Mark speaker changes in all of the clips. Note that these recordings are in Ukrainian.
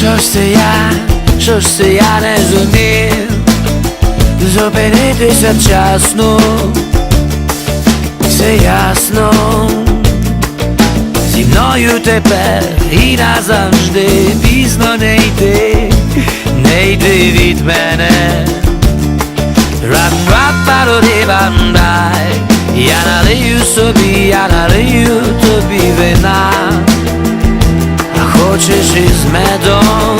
Speaker 1: ж це я, що ж це я не зумів Зупинитися вчасно, все ясно Зі мною тепер і назавжди пізно не йди, не йди від мене рап рап пароди бандай Я налию собі, я налию хочеш із медом?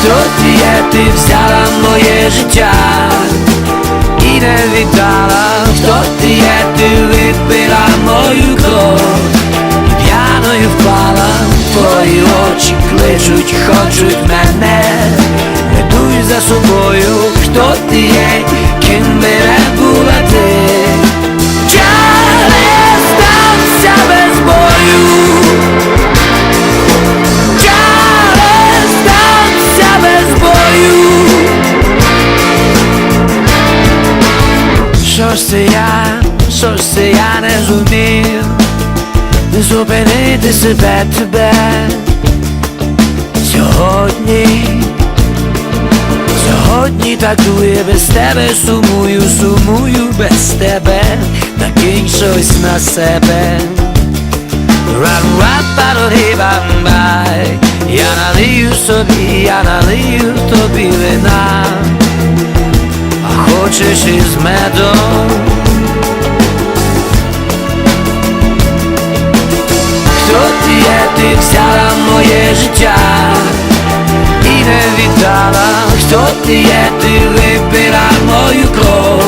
Speaker 1: Хто ти ти взяла моє життя і не віддала, хто ти ти випила мою кров. І п'яною впала, твої очі кличуть, хочуть мене, ведуть за собою, це я, що ж це я не зумів Зупинити себе тебе Сьогодні Сьогодні так дує без тебе, сумую, сумую без тебе Накинь щось на себе Я налию собі, я налию тобі вина хочеш із медом? Хто ти є, ти взяла моє життя і не віддала, хто ти є, ти випила мою кров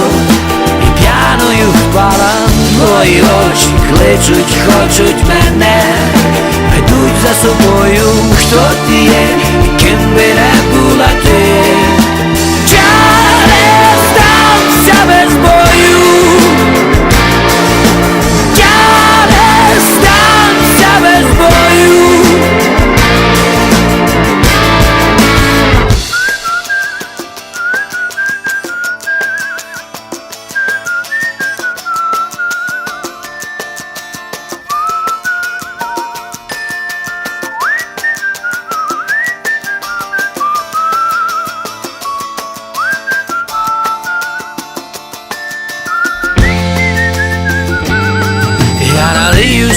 Speaker 1: і п'яною впала, мої очі кличуть, хочуть мене, ведуть за собою, хто ти є, і ким би не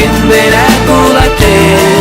Speaker 1: є, ким би не була ти.